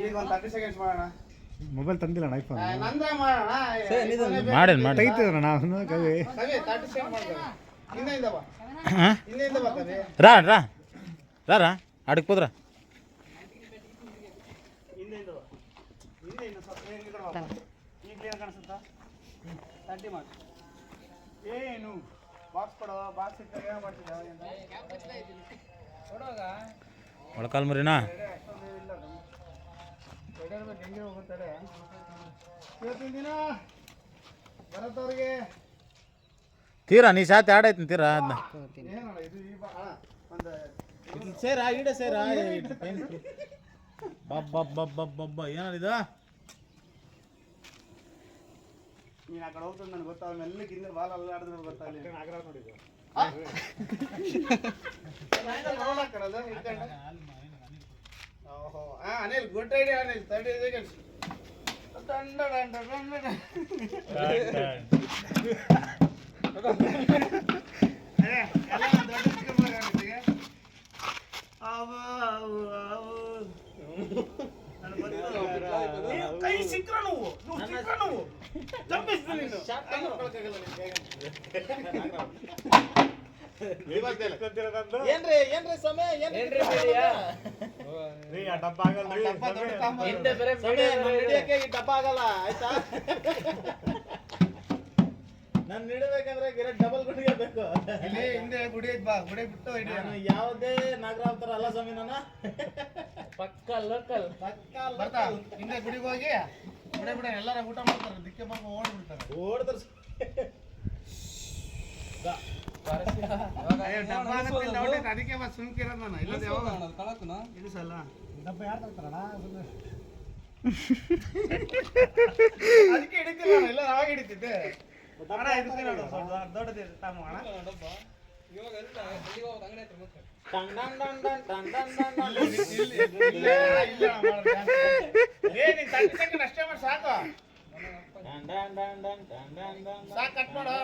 ಈಗ ಒಂದು thirty seconds ಮಾಡೋಣ. ಮೊಬೈಲ್ ತಂದಿಲ್ಲ ಅಣ್ಣ ಐಫೋನ್ ಮಾಡೋಣ. ಮಾಡೇನ್ ಮಾಡಿ ನಾವು ಕವಿ. ಕವಿ ತರ್ಟಿ ಸೆಕೆಂಡ್ ಮಾಡ್ತಾರೆ ಹಿಂದೆಯಿಂದ ಬಾ. ಹಾಂ? ಹಿಂದೆಯಿಂದ ಬಾ ಕವಿ. ರಾ ರಾ. ರಾ ರಾ. ಆಡಕ್ಕೆ ಹೋದ್ರ. ಹಿಂದೆಯಿಂದ ಬಾ. ಹಿಂದೆಯಿಂದ ಸ್ವಲ್ಪ ಹಿಂದೆ ಈ ಕಡೆ ಬಾ. ಈಗ ಕ್ಲಿಯರ್ ಕಾಣಿಸುತ್ತಾ? ತರ್ಟಿ ಮಾಡಿ. ಏನು? ಬಾಕ್ಸ್ ಕೊಡೋ ಬಾಕ್ಸ್ ಇಟ್ಟಾಗ ಏನು ಮಾಡ್ತಿದ್ದೆ ಮರಿನಾ ಅಷ್ಟೊಂದು ಇಲ್ಲ ಅದು. ಹೆಂಗೆ ಹೋಗುತ್ತಾರೆ ಇವತ್ತಿನ ದಿನ ತೀರಾ ನೀ ಸಾತ್ ಆಡೈತಿ ತೀರಾ? ಅದನ್ನ ಏನಲ್ಲ ಇದು ಈ ಬಾ ಅಣ್ಣ ಒಂದು ಸೇರ ಈಡ ಸೇರ? ಬಬ್ಬ ಏನಿದ ನೀನು ಆ ಕಡೆ ಹೋಗ್ತದೆ ನನಗೆ ಗೊತ್ತಾಗ ಮೇಲೆ ಹಿಂದೆ ಬಾಲ್ ಅಲ್ಲ ಆಡಿದ್ರೆ ಗೊತ್ತಾಗಲಿ ನಾಗರಾಜ್ ನೋಡಿದ್ದು. ಓಹೋ. ಆ Anil good idea Anil. Thirty seconds ದಂಡ ಅವ ದಂಡ ಕೈ ಸಿಕ್ಕ್ರ ನೋವು. ನೀವು ಸಿಕ್ಕ್ರ ನೋವು. ಜಂಪಿಸ್ತು ನೀನು. ಏನ್ರಿ ಏನ್ರಿ ಸಮಯ? ಏನ್ರಿ ಏನ್ರೀ ಆ ಡಬ್ಬ ಆಗಲ್ಲ. ಡಬ್ಬ ಆಗಲ್ಲ. ಆಯ್ತಾ? ನಾನು ನೀಡಬೇಕಂದ್ರೆ ಗಿರ ಡಬಲ್ ಗುಡಿ ಬೇಕು ಇಲ್ಲಿ ಹಿಂದೆ ಗುಡಿ ಬಾ ಗುಡಿ ಬಿಟ್ಟು ಇಡಿ. ನಾನು ಯಾವುದೇ ನಾಗರಾವ್ ತರ ಅಲ್ಲ ಸ್ವಾಮಿ ನಾನು. ಪಕ್ಕ ಲೋಕಲ್ ಬರ್ತಾ ಹಿಂದೆ ಗುಡಿಗೆ ಹೋಗಿ ಗುಡಿ ಬಿಡ ಎಲ್ಲಾರ ಊಟ ಮಾಡ್ತಾರೆ ದಿಕ್ಕೆ ಪಾಪ ಓಡ್ಬಿಡ್ತಾರೆ. ಓಡ್ತಾರೆ ಇಲ್ಲ, ಅದಕ್ಕೆ ಸುಮ್ಕಿರೋದು ನಾನು. ಇಲ್ಲದ ಯಾವಾಗ ಇಳಿಸಲ್ಲ. ಡಬ್ಬ ಯಾರು ತರ್ತಾರಣ್ಣ ಸುಮ್ನೆ. ಅದಕ್ಕೆ ಹಿಡಿತಿಲ್ಲ ನಾನು ಇಲ್ಲ ಅವಾಗ ಹಿಡಿತಿದ್ದೆ ಅಣ್ಣ ಇದಕ್ಕೆ ನೋಡು, ಸ್ವಲ್ಪ ದೊಡ್ಡದಿದೆ ತಾಮು ಅಣ್ಣ ಟಂಗ್ ಡಂಗ್ ಡಂಗ್ ಡಂಗ್ ಟಂಗ್ ಡಂಗ್ ಡಂಗ್ ಡಂಗ್. ಇಲ್ಲಿ ಇಲ್ಲ ಇಲ್ಲ ಅಣ್ಣ, ಮಾಡೋದು dance. ಏ ನೀನ್ ತರ್ಟಿ ಸೆಕೆಂಡ್ ಅಷ್ಟೇ ಮಾಡಿ ಸಾಕು ಡಂಗ್ ಡಂಗ್ ಡಂಗ್ ಡಂಗ್ ಡಂಗ್ ಡಂಗ್ ಡಂಗ್. ಸಾಕು ಕಟ್ ಮಾಡು